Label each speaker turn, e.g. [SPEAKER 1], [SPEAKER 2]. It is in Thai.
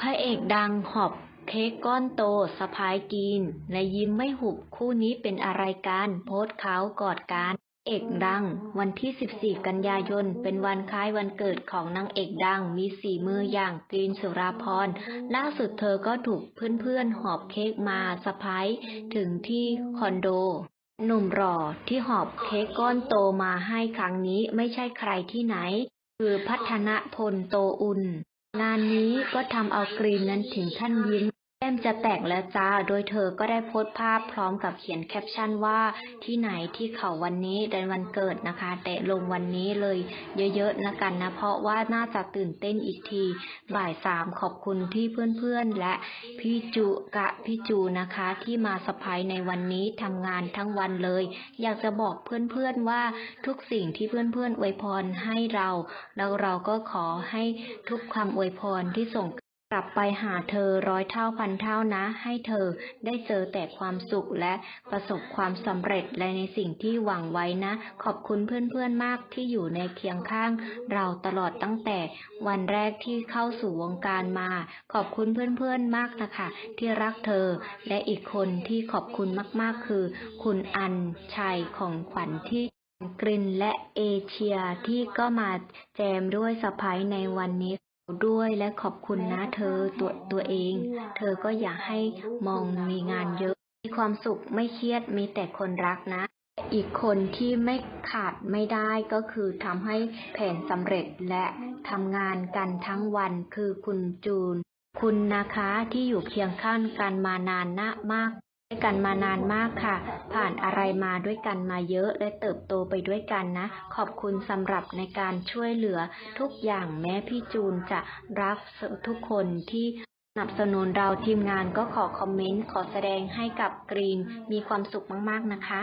[SPEAKER 1] พระเอกดังหอบเค้กก้อนโตสะพายกินและยิ้มไม่หุบคู่นี้เป็นอะไรกันโพสเขากอดกันเอกดัง วันที่ 14 กันยายน เป็นวันคล้ายวันเกิดของนางเอกดัง มีสีมืออย่างกรีนสุราพรล่าสุดเธอก็ถูกเพื่อนๆ หอบเค้กมาสะพายถึงที่คอนโด หนุ่มหล่อที่หอบเค้กก้อนโตมาให้ครั้งนี้ไม่ใช่ใครที่ไหน คือพัฒนพลโตอุ่น งานนี้ก็ทำเอากรีนนั้นถึงขั้นยิ้ม แก้มจะแตกแล้วจ้า โดยเธอก็ได้โพสต์ภาพพร้อมกับเขียนแคปชั่นว่าที่ไหนที่เขาวันนี้เดือนวันเกิดนะคะ แต่ลงวันนี้เลยเยอะๆนะกันนะ เพราะว่าน่าจะตื่นเต้นอีกที บ่ายสามขอบคุณที่เพื่อนๆ และพี่จุกะพี่จูนะคะ ที่มาสปายในวันนี้ทำงานทั้งวันเลย อยากจะบอกเพื่อนๆว่าทุกสิ่งที่เพื่อนๆอวยพรให้เรา แล้วเราก็ขอให้ทุกคำอวยพรที่ส่ง กลับไปหาเธอร้อยเท่าพันเท่านะ ให้เธอได้เจอแต่ความสุขและประสบความสำเร็จและในสิ่งที่หวังไว้นะ ขอบคุณเพื่อนๆมากที่อยู่ในเคียงข้าง เราตลอดตั้งแต่วันแรกที่เข้าสู่วงการมา ขอบคุณเพื่อนๆมากนะคะ ที่รักเธอ และอีกคนที่ขอบคุณมากๆ คือ คุณอันชัยของขวัญที่กรินและเอเชียที่ก็มาแจมด้วยสะพายในวันนี้ ด้วยและขอบคุณนะเธอตัวตัวเอง เธอก็อยากให้มองมีงานเยอะ มีความสุขไม่เครียดมีแต่คนรักนะ อีกคนที่ไม่ขาดไม่ได้ก็คือทำให้แผนสำเร็จและทำงานกันทั้งวันคือคุณจูน คุณนะคะที่อยู่เคียงข้างกันมานานนะมาก ด้วยกันมานานมากค่ะ ผ่านอะไรมาด้วยกันมาเยอะและเติบโตไปด้วยกันนะ ขอบคุณสำหรับในการช่วยเหลือทุกอย่างแม้พี่จูนจะรักทุกคนที่สนับสนุนเราทีมงานก็ขอคอมเมนต์ ขอแสดงให้กับกรีนมีความสุขมาก ๆ นะคะ